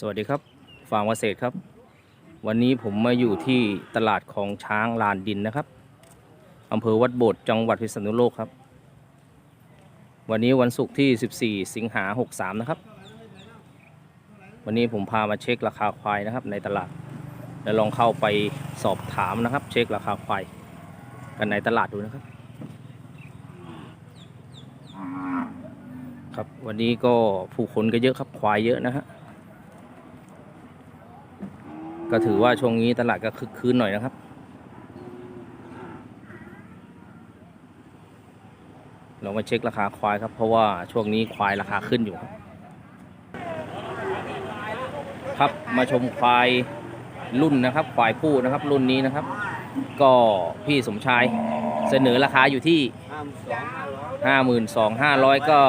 สวัสดีครับฟาร์มเกษตรครับ วันนี้ผมมาอยู่ที่ตลาดของช้างลานดินนะครับอำเภอวัดโบดจังหวัดพิษณุโลกครับ วันนี้วันศุกร์ที่ 14 สิงหา63 นะครับ วันนี้ผมพามาเช็คราคาควายนะครับในตลาด แล้วลองเข้าไปสอบถามนะครับ เช็คราคาควายกันในตลาดดูนะครับ ครับวันนี้ก็ผู้คนก็เยอะครับควายเยอะนะฮะ ก็ถือว่าช่วงนี้ตลาดก็คึกคืนหน่อยนะครับ เรามาเช็คราคาควายครับ เพราะว่าช่วงนี้ควายราคาขึ้นอยู่ ครับครับมาชมควายรุ่นนะครับ ควายผู้นะครับ รุ่นนี้นะครับ ก็พี่สมชายเสนอราคาอยู่ที่ห้ามสองห้าร้อยห้าหมื่นสองห้าร้อยก็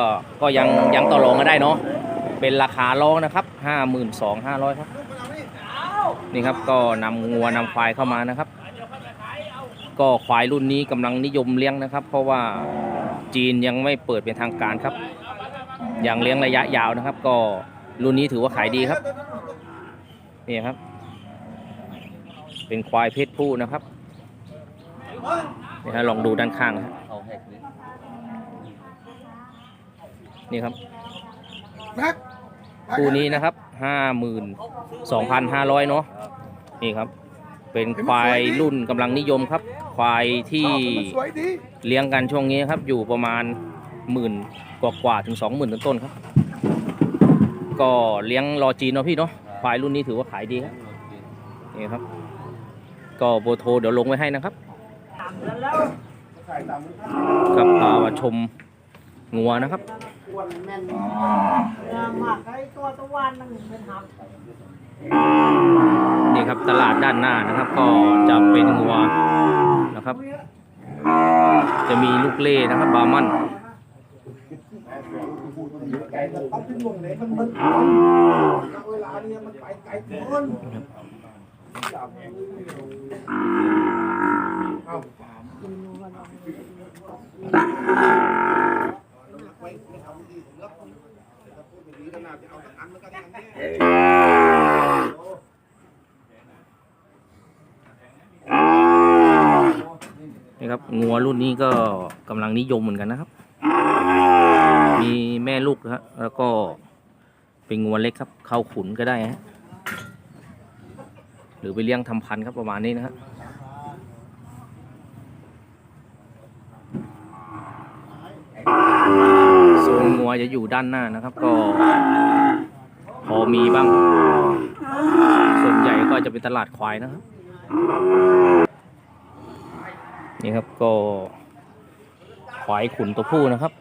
ก็ยังยังต่อรองกันได้เนาะเป็นราคาร้องนะครับห้าหมื่นสองห้าร้อยครับ นี่ครับก็นำงัวนำควายเข้ามานะครับ ก็ควายรุ่นนี้กำลังนิยมเลี้ยงนะครับ เพราะว่าจีนยังไม่เปิดเป็นทางการครับ อยังเลี้ยงระยะยาวนะครับ ก็รุ่นนี้ถือว่าขายดีครับนี่ครับ เป็นควายเพศผู้นะครับนี่ฮะลองดูด้านข้างนะฮะเอาแหกเลยนี่ครับคู่นี้นะครับห้าหมื่นสองพันห้าร้อยเนาะ นี่ครับ เป็นควายรุ่นกำลังนิยมครับ ควายที่เลี้ยงกันช่วงนี้ครับอยู่ประมาณหมื่นกว่ากว่าถึงสองหมื่นต้นๆครับ ก็เลี้ยงรอจีนเนาะพี่เนาะควายรุ่นนี้ถือว่าขายดีครับนี่ครับ ก็โบโทรเดี๋ยวลงไว้ให้นะครับกับพามาชมงัวนะครับอ้ว นี่ครับตลาดด้านหน้านะครับ ก็จะเป็นงัวนะครับ จะมีลูกเล่นะครับบาร์มันไก่มันต้อง ขึ้นลงเลยมันมันเวลาเนี้มันไปไกลเกินเอานี่ครับงัวรุ่นนี้ก็กำลังนิยมเหมือนกันนะครับ มีแม่ลูกนะฮะแล้วก็เป็นงัวเล็กครับ เข้าขุนก็ได้ฮะหรือไปเลี้ยงทำพันธุ์ครับประมาณนี้นะฮะ โซนงัวจะอยู่ด้านหน้านะครับ ก็พอมีบ้าง ส่วนใหญ่ก็จะเป็นตลาดควายนะครับ นี่ครับก็ควายขุนตัวผู้นะครับ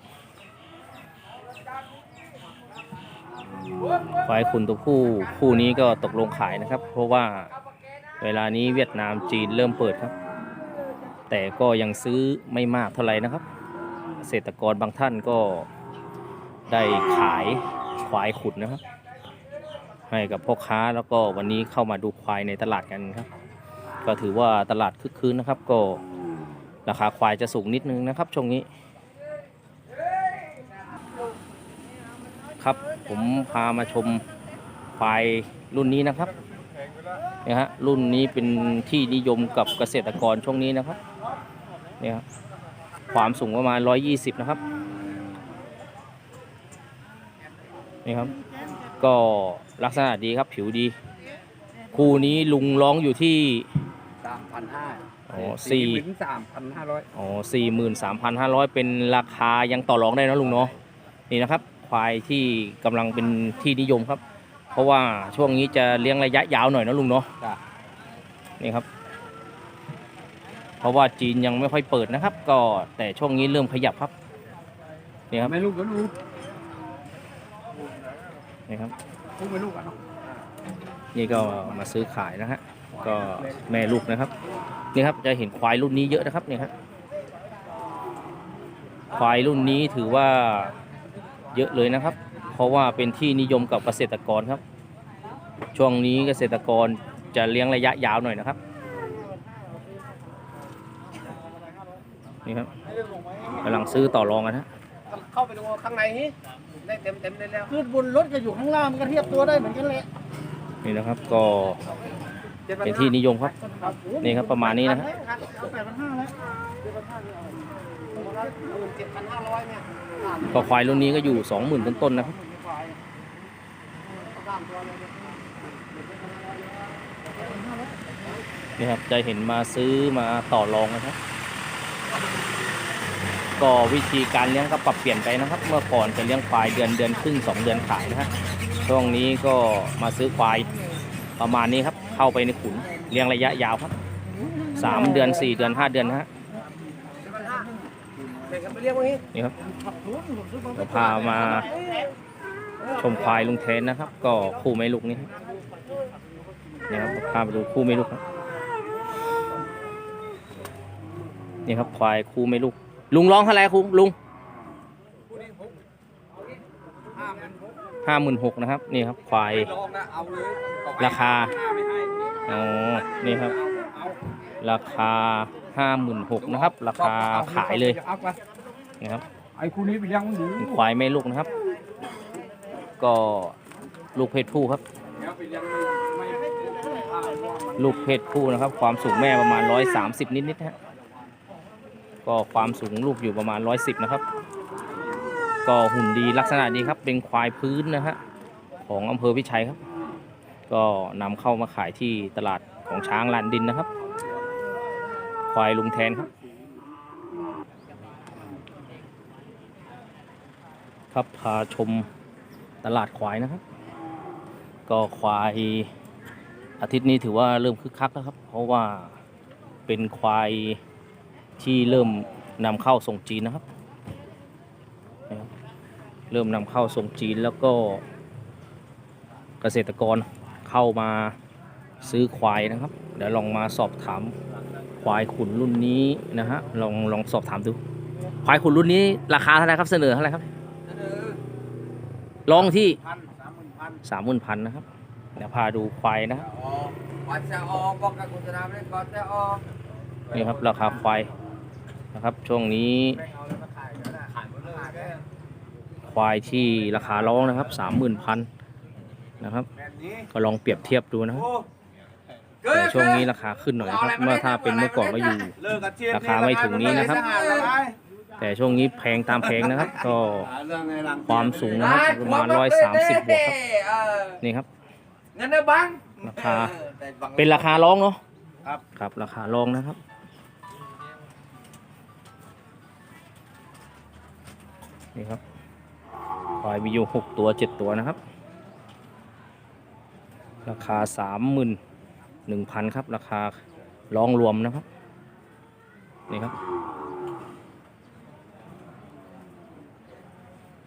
ควายขุนตัวผู้คู่นี้ก็ตกลงขายนะครับ เพราะว่าเวลานี้เวียดนามจีนเริ่มเปิดครับ แต่ก็ยังซื้อไม่มากเท่าไหร่นะครับ เกษตรกรบางท่านก็ ได้ขายควายขุนนะครับ ให้กับพ่อค้าแล้วก็วันนี้เข้ามาดูควายในตลาดกันครับ ก็ถือว่าตลาดคึกคืนนะครับ ก็ราคาควายจะสูงนิดนึงนะครับช่วงนี้ ครับผมพามาชมควายรุ่นนี้นะครับเนี่ยฮะรุ่นนี้เป็นที่นิยมกับเกษตรกรช่วงนี้นะครับเนี่ยครับความสูงประมาณ 120 นะครับ นี่ครับ ก็ลักษณะดีครับผิวดี คู่นี้ลุงร้องอยู่ที่ สามพันห้าอ๋อสี่ ถึงสามพันห้าร้อยอ๋อสี่หมื่นสามพันห้าร้อยเป็นราคายังต่อรองได้นะลุงเนาะนี่นะครับ ควายที่กำลังเป็นที่นิยมครับ เพราะว่าช่วงนี้จะเลี้ยงระยะยาวหน่อยนะลุงเนาะจ้ะนี่ครับ เพราะว่าจีนยังไม่ค่อยเปิดนะครับ ก็แต่ช่วงนี้เริ่มขยับครับนี่ครับไม่ลูกก็ลู กนี่ครับลูกไม่ลูกอะเนาะนี่ก็มาซื้อขายนะฮะก็แม่ลูกนะครับนี่ครับจะเห็นควายรุ่นนี้เยอะนะครับเนี่ยครับควายรุ่นนี้ถือว่าเยอะเลยนะครับ เพราะว่าเป็นที่นิยมกับเกษตรกรครับ ช่วงนี้เกษตรกรจะเลี้ยงระยะยาวหน่อยนะครับนี่ครับกำลังซื้อต่อรองกันฮะเข้าไปดูข้างในนี่ ได้เต็มเต็มเลยแล้วคือบนรถก็อยู่ข้างล่างมันก็เทียบตัวได้เหมือนกันแหละนี่นะครับก็เป็นที่นิยมครับ นี่ครับประมาณนี้นะฮะแปดพันห้าแล้วเจ็ดพันห้าร้อยเนี่ยก็ควายรุ่นนี้ก็อยู่สองหมื่นต้นๆนะครับนี่ครับจะเห็นมาซื้อมาต่อรองนะครับ ก็วิธีการเลี้ยงก็ปรับเปลี่ยนไปนะครับ เมื่อก่อนจะเลี้ยงควายเดือนเดือนครึ่งสองเดือนขายนะฮะช่วงนี้ก็มาซื้อควายประมาณนี้ครับ เข้าไปในขุนเลี้ยงระยะยาวครับสามเดือนสี่เดือนห้าเดือนนะฮะเด็กกันไปเรียกว่างี้นี่ครับเราพามาชมควายลุงเทนนะครับ ก็คู่ไม่ลูกนี่นี่ครับพาไปดูคู่ไม่ลูกครับนี่ครับควายคู่ไม่ลูก ลุงร้องเท่าไหร่คุณลุงห้าหมื่นหกนะครับ นี่ครับควายลองนะเอาเลยราคาไม่ให้อ๋อนี่ครับเอาราคาห้าหมื่นหกนะครับ ราคาขายเลยเอาไปนะครับไอ้คู่นี้ไปเลี้ยงมันหนูเป็นควายแม่ลูกนะครับ ก็ลูกเพศผู้ครับเดี๋ยวไปเลี้ยงไม่ไม่ลูกเพศผู้นะครับ ความสูงแม่ประมาณ130นิดๆฮะ ก็ความสูงลูกอยู่ประมาณ 110 นะครับ ก็หุ่นดีลักษณะดีครับ เป็นควายพื้นนะฮะของอำเภอพิชัยครับ ก็นำเข้ามาขายที่ตลาดของช้างลานดินนะครับ ควายลุงแทนครับครับพาชมตลาดควายนะครับ ก็ควายอาทิตย์นี้ถือว่าเริ่มคึกคักแล้วครับ เพราะว่าเป็นควาย ที่เริ่มนำเข้าส่งจีนนะครับนะครับ เริ่มนำเข้าส่งจีนแล้วก็เกษตรกรเข้ามาซื้อควายนะครับ เดี๋ยวลองมาสอบถามควายขุนรุ่นนี้นะฮะลองลองสอบถามดู ควายขุนรุ่นนี้ราคาเท่าไหร่ครับเสนอเท่าไหร่ครับเสนอลองที่พันสามหมื่นพันสามหมื่นพันนะครับเดี๋ยวพาดูควายนะครับอ๋อวัดจะออกบอกกับคุณธนาไม่ได้ก่อนจะออกนี่ครับราคาควาย นะครับ ช่วงนี้แบ่งเอาแล้วมาขายก็ได้ขายหมดเลยแม่ควายที่ราคาร้องนะครับสามหมื่นพันนะครับแบบนี้ก็ลองเปรียบเทียบดูนะครับโอ้แต่ช่วงนี้ราคาขึ้นหน่อยนะครับเมื่อถ้าเป็นเมื่อก่อนก็อยู่เลิกกับเทียนราคาไม่ถึงนี้นะครับ แต่ช่วงนี้แพงตามแพงนะครับ ก็ความสูงนะครับประมาณ130บวกครับเออนี่ครับงั้นนะบังราคาออแต่บังเป็นราคาร้องเนาะครับครับราคาร้องนะครับ นี่ครับควายมีอยู่หกตัวเจ็ดตัวนะครับ ราคาสามหมื่นหนึ่งพันครับ ราคาร้องรวมนะครับ นี่ครับ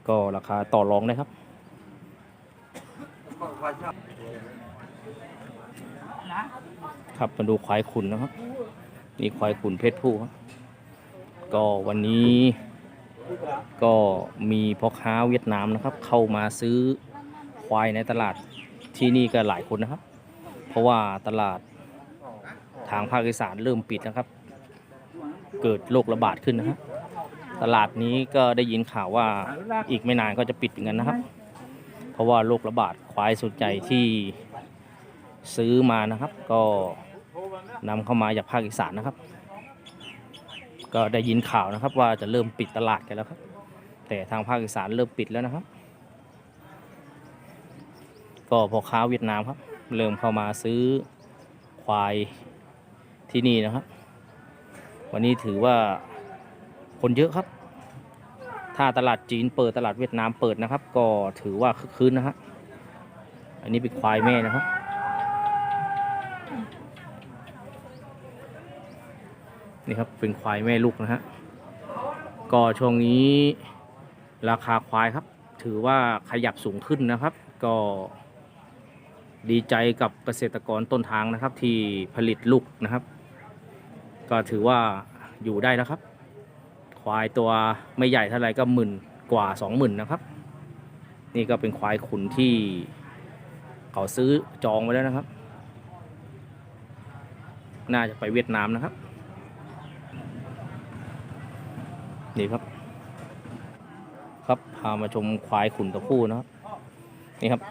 ก็ราคาต่อรองได้ครับครับมาดูควายขุนนะครับ นี่ควายขุนเพศผู้ครับก็วันนี้ ก็มีพ่อค้าเวียดนามนะครับ เข้ามาซื้อควายในตลาดที่นี่ก็หลายคนนะครับ เพราะว่าตลาดทางภาคอีสานเริ่มปิดนะครับ เกิดโรคระบาดขึ้นนะครับตลาดนี้ก็ได้ยินข่าวว่าอีกไม่นานก็จะปิดเหมือนกันนะครับ เพราะว่าโรคระบาดควายส่วนใหญ่ที่ซื้อมานะครับ ก็นำเข้ามาจากภาคอีสานนะครับ ก็ได้ยินข่าวนะครับว่าจะเริ่มปิดตลาดกันแล้วครับ แต่ทางภาคอีสานเริ่มปิดแล้วนะครับ ก็พ่อค้าเวียดนามครับ เริ่มเข้ามาซื้อควายที่นี่นะครับ วันนี้ถือว่าคนเยอะครับ ถ้าตลาดจีนเปิดตลาดเวียดนามเปิดนะครับ ก็ถือว่าคึกคืนนะฮะอันนี้เป็นควายแม่นะครับ นี่ครับเป็นควายแม่ลูกนะฮะก็ช่วงนี้ราคาควายครับ ถือว่าขยับสูงขึ้นนะครับ ก็ดีใจกับเกษตรกรต้นทางนะครับ ที่ผลิตลูกนะครับ ก็ถือว่าอยู่ได้แล้วครับ ควายตัวไม่ใหญ่เท่าไหร่ก็หมื่นกว่าสองหมื่นนะครับ นี่ก็เป็นควายขุนที่เขาซื้อจองไว้แล้วนะครับ น่าจะไปเวียดนามนะครับ นี่ครับ ครับพามาชมควายขุนตัวผู้นะครับ นี่ครับ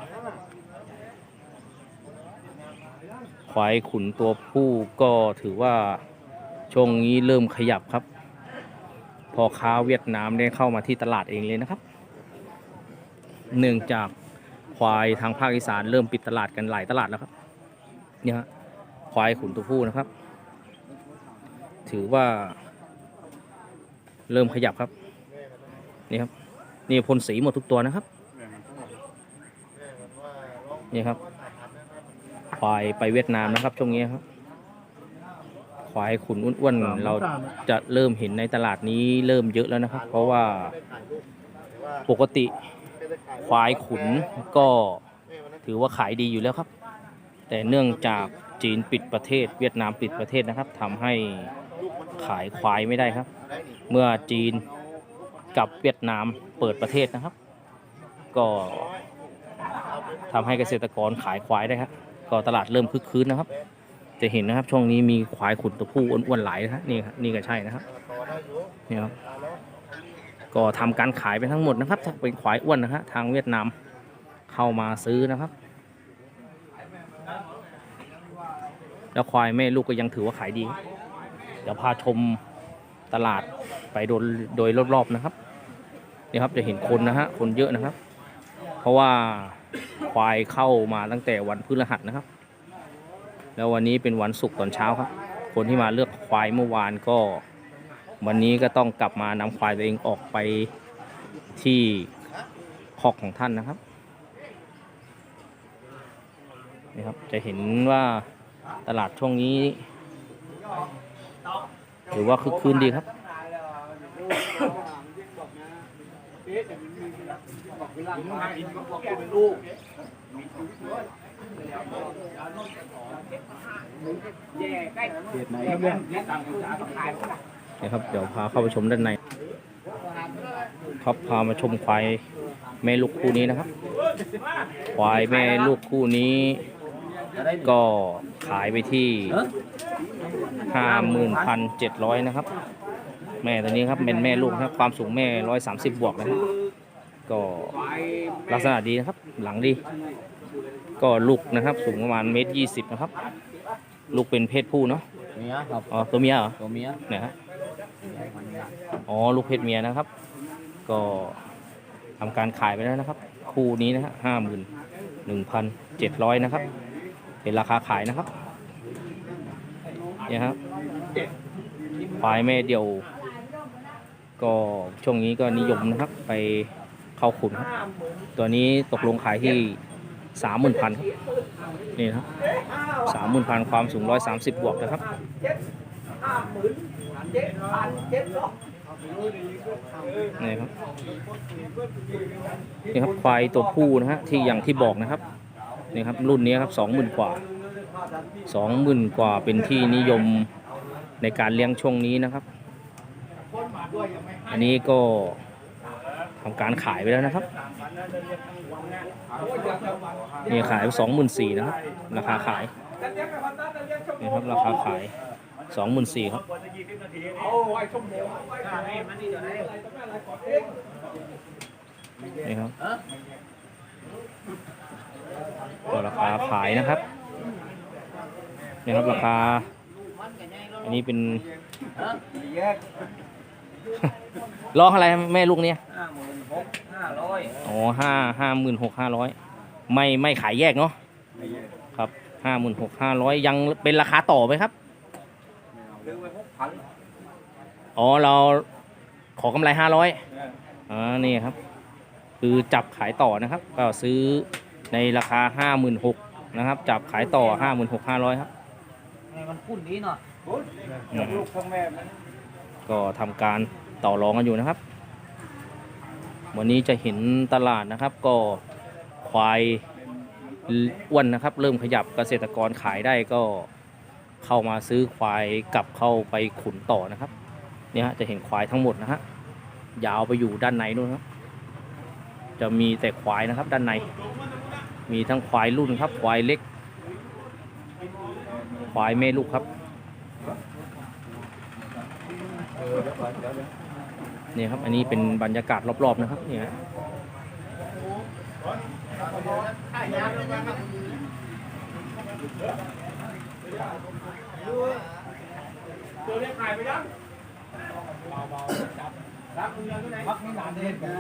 ควายขุนตัวผู้ก็ถือว่าช่วงนี้เริ่มขยับครับ พอค้าเวียดนามได้เข้ามาที่ตลาดเองเลยนะครับ เนื่องจากควายทางภาคอีสานเริ่มปิดตลาดกันหลายตลาดแล้วครับเนี่ยควายขุนตัวผู้นะครับ ถือว่า เริ่มขยับครับ นี่ครับ นี่พ่นสีหมดทุกตัวนะครับ นี่ครับ ควายไปเวียดนามนะครับ ช่วงนี้ครับ ควายขุนอ้วนๆเราจะเริ่มเห็นในตลาดนี้เริ่มเยอะแล้วนะครับ เพราะว่าปกติควายขุนก็ถือว่าขายดีอยู่แล้วครับ แต่เนื่องจากจีนปิดประเทศ เวียดนามปิดประเทศนะครับทำให้ ขายควายไม่ได้ครับ เมื่อจีนกับเวียดนามเปิดประเทศนะครับ ก็ทำให้เกษตรกรขายควายได้ครับก็ตลาดเริ่มคึกคืนนะครับ จะเห็นนะครับช่วงนี้มีควายขุนตัวผู้อ้วนๆหลายนะฮะนี่ครับนี่ก็ใช่นะครับนี่ครับก็ทำการขายไปทั้งหมดนะครับเป็นควายอ้วนนะฮะทางเวียดนามเข้ามาซื้อนะครับ แล้วควายแม่ลูกก็ยังถือว่าขายดี ดี๋ยวพาชมตลาดไปโดยโดยรอบๆนะครับนี่ครับจะเห็นคนนะฮะคนเยอะนะครับ เพราะว่าควายเข้ามาตั้งแต่วันพฤหัสนะครับ แล้ววันนี้เป็นวันศุกร์ตอนเช้าครับ คนที่มาเลือกควายเมื่อวานก็ วันนี้ก็ต้องกลับมานำควายตัวเองออกไปที่คอกของท่านนะครับนี่ครับจะเห็นว่าตลาดช่วงนี้ ถือว่าคึกคืนดีครับ นะครับ เดี๋ยวพาเข้าไปชมด้านในครับพามาชมควายแม่ลูกคู่นี้นะครับ ควายแม่ลูกคู่นี้ ก็ขายไปที่ห้าหมื่นพันเจ็ดร้อยนะครับ แม่ตัวนี้ครับเป็นแม่ลูกนะครับ ความสูงแม่ร้อยสามสิบบวกนะครับ ก็ลักษณะดีนะครับ หลังดี ก็ลูกนะครับ สูงประมาณเมตรยี่สิบนะครับ ลูกเป็นเพศผู้เนาะเมียครับอ๋อตัวเมียเหรอตัวเมียเนี่ยฮะอ๋อลูกเพศเมียนะครับ ก็ทำการขายไปแล้วนะครับ คู่นี้นะฮะห้าหมื่นหนึ่งพันเจ็ดร้อยนะครับ เป็นราคาขายนะครับเนี่ยครับควายแม่เดียว ก็ช่วงนี้ก็นิยมนะครับ ไปเข้าขุนครับ ตัวนี้ตกลงขายที่สามหมื่นพันครับนี่นะครับสามหมื่นพันความสูงร้อยสามสิบบวกนะครับนี่ครับนี่ครับควายตัวผู้นะฮะที่อย่างที่บอกนะครับ นี่ครับรุ่นนี้ครับสองหมื่นกว่าสองหมื่นกว่าเป็นที่นิยมในการเลี้ยงช่วงนี้นะครับ อันนี้ก็ทำการขายไปแล้วนะครับนี่ขายสองหมื่นสี่นะครับราคาขายนี่ครับราคาขายสองหมื่นสี่ครับนี่ครับ ราคาขายนะครับนี่ครับราคา อันนี้เป็นร้องอะไรแม่ลูกเนี่ยห้าหมื่นหกห้าร้อยอ๋อห้าห้าหมื่นหกห้าร้อยไม่ไม่ขายแยกเนาะครับห้าหมื่นหกห้าร้อยยังเป็นราคาต่อไหมครับซื้อไปหกพันอ๋อเราขอกำไรห้าร้อยอ่านี่ครับ คือจับขายต่อนะครับ ก็ซื้อ ในราคาห้าหมื่นหกนะครับ จับขายต่อห้าหมื่นหกห้าร้อยครับ มันคุ้นดีเนาะอืมลูกทั้งแม่มันก็ทำการต่อรองกันอยู่นะครับ วันนี้จะเห็นตลาดนะครับ ก็ควายอ้วนนะครับ เริ่มขยับเกษตรกรขายได้ก็เข้ามาซื้อควายกลับเข้าไปขุนต่อนะครับ เนี่ยฮะจะเห็นควายทั้งหมดนะฮะยาวไปอยู่ด้านในนู่นครับจะมีแต่ควายนะครับด้านใน มีทั้งควายรุ่นครับควายเล็ก ควายแม่ลูกครับนี่ครับ อันนี้เป็นบรรยากาศรอบๆนะครับเนี่ยฮะพักไม่นานเด่นกันไป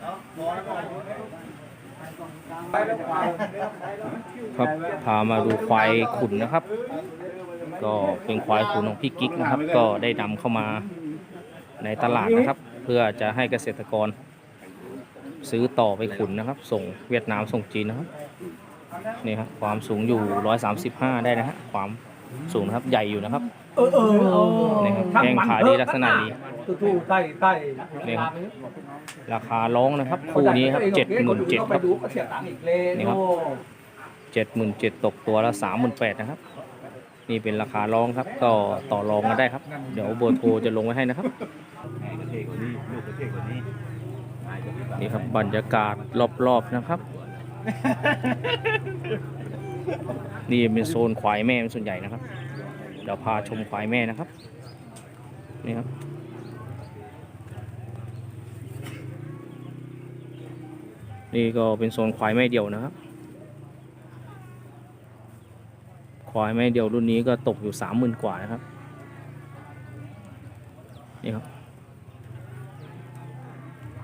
แล้วไป ครับพามาดูควายขุนนะครับ ก็เป็นควายขุนของพี่กิ๊กนะครับ ก็ได้นำเข้ามาในตลาดนะครับ เพื่อจะให้เกษตรกร ซื้อต่อไปขุนนะครับ ส่งเวียดนามส่งจีนนะครับนี่ครับความสูงอยู่ 135 ได้นะฮะความสูงนะครับใหญ่อยู่นะครับเออเออเออนี่ครับแข้งขาดีลักษณะดี ตู้ใต้ใต้นี่ครับราคาร้องนะครับ คู่นี้ครับเจ็ดหมื่นเจ็ดครับดูก็เสียตังค์อีกเลยนี่ครับเจ็ดหมื่นเจ็ดตกตัวละสามหมื่นแปดนะครับ นี่เป็นราคาร้องครับ ก็ต่อรองกันได้ครับ เดี๋ยวเบอร์โทรจะลงไว้ให้นะครับนี่ครับบรรยากาศรอบๆนะครับ นี่เป็นโซนควายแม่เป็นส่วนใหญ่นะครับเดี๋ยวพาชมควายแม่นะครับนี่ครับ นี่ก็เป็นโซนควายแม่เดี่ยวนะครับ ควายแม่เดี่ยวรุ่นนี้ก็ตกอยู่สามหมื่นกว่านะครับ นี่ครับ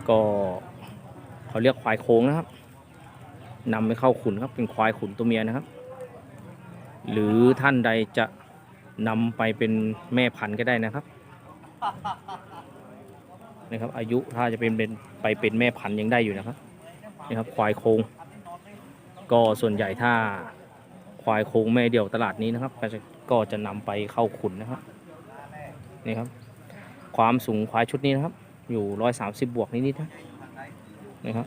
ก็เขาเรียกควายโค้งนะครับนำไปเข้าขุนครับ เป็นควายขุนตัวเมียนะครับ หรือท่านใดจะนำไปเป็นแม่พันธุ์ก็ได้นะครับนะครับอายุถ้าจะเป็นเป็นไปเป็นแม่พันธุ์ยังได้อยู่นะครับ นี่ครับควายโค้งก็ส่วนใหญ่ถ้าควายโค้งแม่เดี่ยวตลาดนี้นะครับ ก็จะก็จะนำไปเข้าขุนนะครับนี่ครับ ความสูงควายชุดนี้นะครับ อยู่ร้อยสามสิบบวกนิดๆนะนะครับ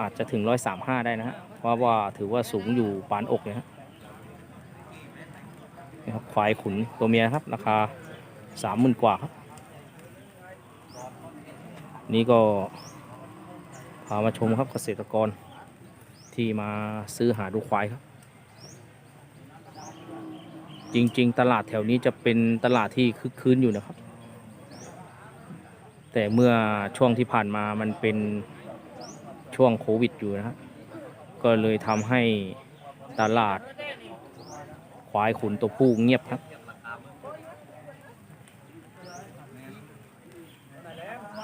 อาจจะถึงร้อยสามห้าได้นะฮะเพราะว่าถือว่าสูงอยู่ปานอกเลยฮะนี่ครับควายขุนตัวเมียครับ ราคาสามหมื่นกว่าครับ นี่ก็ พามาชมครับเกษตรกรที่มาซื้อหาดูควายครับ จริง ๆ ตลาดแถวนี้จะเป็นตลาดที่คึกคืนอยู่นะครับ แต่เมื่อช่วงที่ผ่านมามันเป็นช่วงโควิดอยู่นะครับก็เลยทำให้ตลาดควายขุนตัวผู้เงียบครับ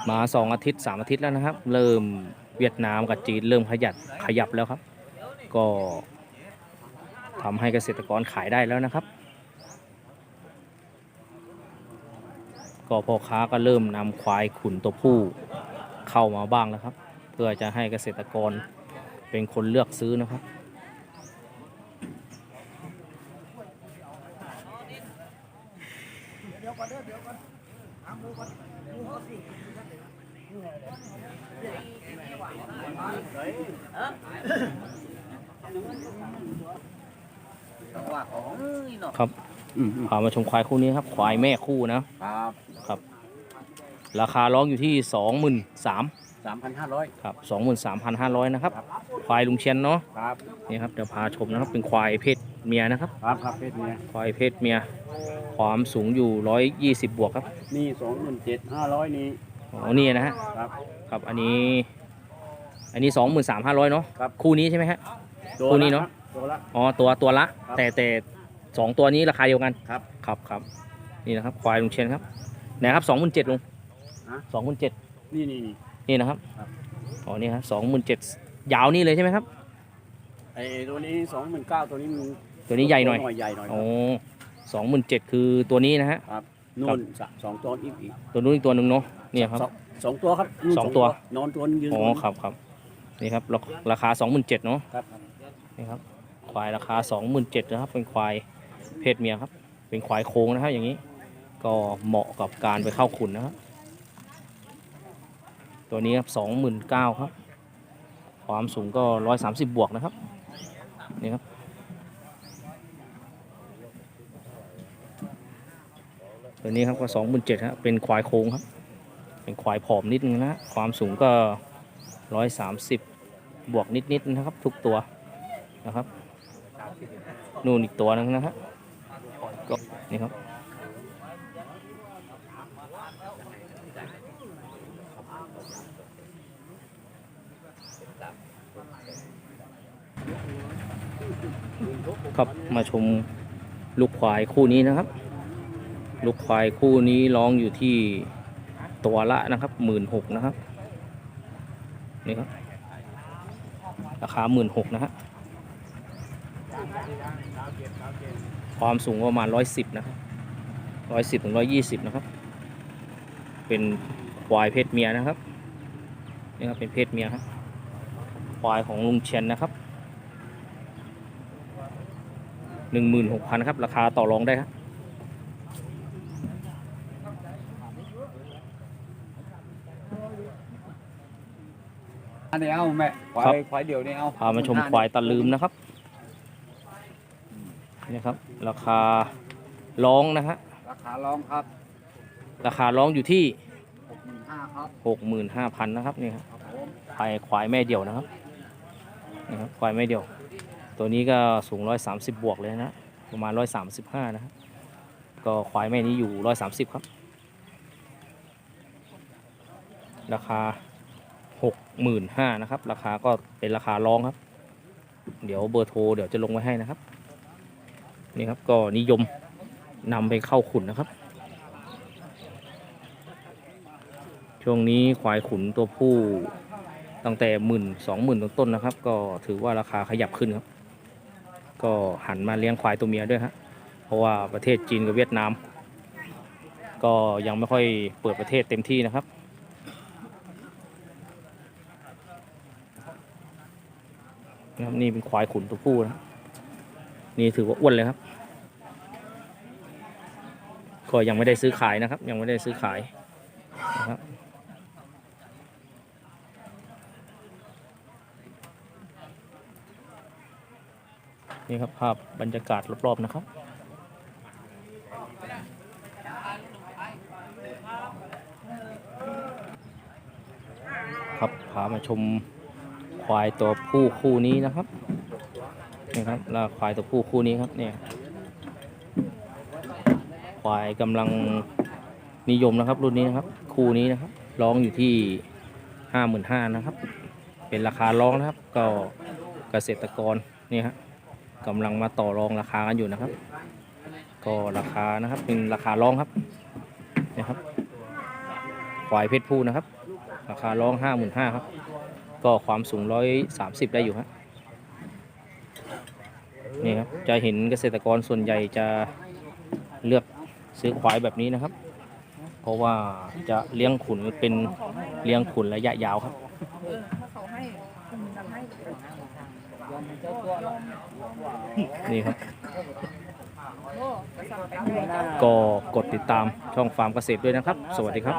มาสองอาทิตย์สามอาทิตย์แล้วนะครับ เริ่ม เวียดนามกับจีนเริ่มขยับขยับแล้วครับ ก็ทำให้เกษตรกรขายได้แล้วนะครับ ก็พ่อค้าก็เริ่มนำควายขุนตัวผู้เข้ามาบ้างแล้วครับ เพื่อจะให้เกษตรกรเป็นคนเลือกซื้อนะครับ ครับพามาชมควายคู่นี้ครับ ควายแม่คู่นะ ครับครับราคาร้องอยู่ที่สองหมื่นสามสามพันห้าร้อยครับสองหมื่นสามพันห้าร้อยนะครับ ควายลุงเชียนเนาะครับนี่ครับเดี๋ยวพาชมนะครับเป็นควายเพศเมียนะครับ ครับครับเพศเนี้ยควายเพศเมีย ความสูงอยู่ร้อยยี่สิบบวกครับ นี่สองหมื่นเจ็ดห้าร้อยนี่ อ๋อนี่นะฮะครับ ครับอันนี้ อันนี้สองหมื่นสามห้าร้อยเนาะครับ คู่นี้ใช่ไหมฮะคู่นี้เนอะ ตัวละ อ๋อตัวตัวละ ครับแต่แต่สองตัวนี้ราคาเดียวกันครับครับครับนี่นะครับควายลุงเชียนครับไหนครับสองหมื่นเจ็ดลุงฮะ สองหมื่นเจ็ดนี่นี่นี่ นี่นะครับครับ อ๋อนี่ครับสองหมื่นเจ็ดยาวนี่เลยใช่ไหมครับ ไอ้ตัวนี้สองหมื่นเก้าตัวนี้มันตัวนี้ใหญ่หน่อยใหญ่หน่อยโอ้สองหมื่นเจ็ดคือตัวนี้นะฮะ นู่นสะสองตัวอีกอีกตัวนู้นอีกตัวหนึ่งเนาะ เนี่ยครับ สองสองตัวครับนู่นสองตัว นอนตัวนึงยืนอ๋อตัวนึงครับครับนี่ครับราราคาสองหมื่นเจ็ดเนาะครับนี่ครับ ควายราคาสองหมื่นเจ็ดนะครับ เป็นควายเพศเมียครับ เป็นควายโค้งนะครับอย่างนี้ ก็เหมาะกับการไปเข้าขุนนะครับตัวนี้ครับสองหมื่นเก้าครับ ความสูงก็ร้อยสามสิบบวกนะครับนี่ครับตัวนี้ครับก็สองหมื่นเจ็ดครับเป็นควายโค้งครับ เป็นควายผอมนิดนึงนะ ความสูงก็ร้อยสามสิบบวกนิดๆนะครับ ทุกตัวนะครับ นู่นอีกตัวนึงนะฮะก็นี่ครับครับมาชมลูกควายคู่นี้นะครับ ลูกควายคู่นี้ร้องอยู่ที่ ตัวละนะครับหมื่นหกนะครับนี่ครับราคาหมื่นหกนะฮะความสูงประมาณร้อยสิบนะครับร้อยสิบถึงร้อยยี่สิบนะครับ เป็นควายเพศเมียนะครับนี่ครับเป็นเพศเมียครับควายของลุงเชนนะครับหนึ่งหมื่นหกพันครับ ราคาต่อรองได้ครับ อันนี้เอาแม่ควาครัยบควายเดียวนี่เอาพามาชมควายตะลืมนะครับนี่ครับ ราคาร้องนะฮะราคาร้องครับ ราคาร้องอยู่ที่หกหมื่นห้าครับหกหมื่นห้าพันนะครับนี่ครับครับผมควายควายแม่เดี่ยวนะครับนี่ครับควายแม่เดี่ยว ตัวนี้ก็สูงร้อยสามสิบบวกเลยนะประมาณร้อยสามสิบห้านะครับก็ควายแม่นี้อยู่ร้อยสามสิบครับ ราคา หมื่นห้านะครับ ราคาก็เป็นราคารองครับ เดี๋ยวเบอร์โทรเดี๋ยวจะลงไว้ให้นะครับ นี่ครับก็นิยมนำไปเข้าขุนนะครับ ช่วงนี้ควายขุนตัวผู้ตั้งแต่หมื่นสองหมื่นต้นๆนะครับ ก็ถือว่าราคาขยับขึ้นครับ ก็หันมาเลี้ยงควายตัวเมียด้วยฮะเพราะว่าประเทศจีนกับเวียดนาม ก็ยังไม่ค่อยเปิดประเทศเต็มที่นะครับ นะครับนี่เป็นควายขุนตัวผู้นะครับนี่ถือว่าอ้วนเลยครับ ก็ยังไม่ได้ซื้อขายนะครับ ยังไม่ได้ซื้อขายนะครับนี่ครับภาพบรรยากาศรอบๆนะครับครับพามาชม ควายตัวผู้คู่นี้นะครับนี่ครับแล้วควายตัวผู้คู่นี้ครับเนี่ยควายกำลังนิยมนะครับ รุ่นนี้นะครับ คู่นี้นะครับร้องอยู่ที่ห้าหมื่นห้านะครับ เป็นราคาร้องนะครับ ก็เกษตรกรนี่ฮะกำลังมาต่อรองราคากันอยู่นะครับ ก็ราคานะครับเป็นราคาร้องครับนี่ครับควายเพศผู้นะครับ ราคาร้องห้าหมื่นห้าครับ ก็ความสูงร้อยสามสิบได้อยู่ฮะนี่ครับจะเห็นเกษตรกรส่วนใหญ่จะเลือกซื้อควายแบบนี้นะครับ เพราะว่าจะเลี้ยงขุนเป็นเลี้ยงขุนระยะยาวครับนี่ครับ ก็กดติดตามช่องฟาร์มเกษตรด้วยนะครับ สวัสดีครับ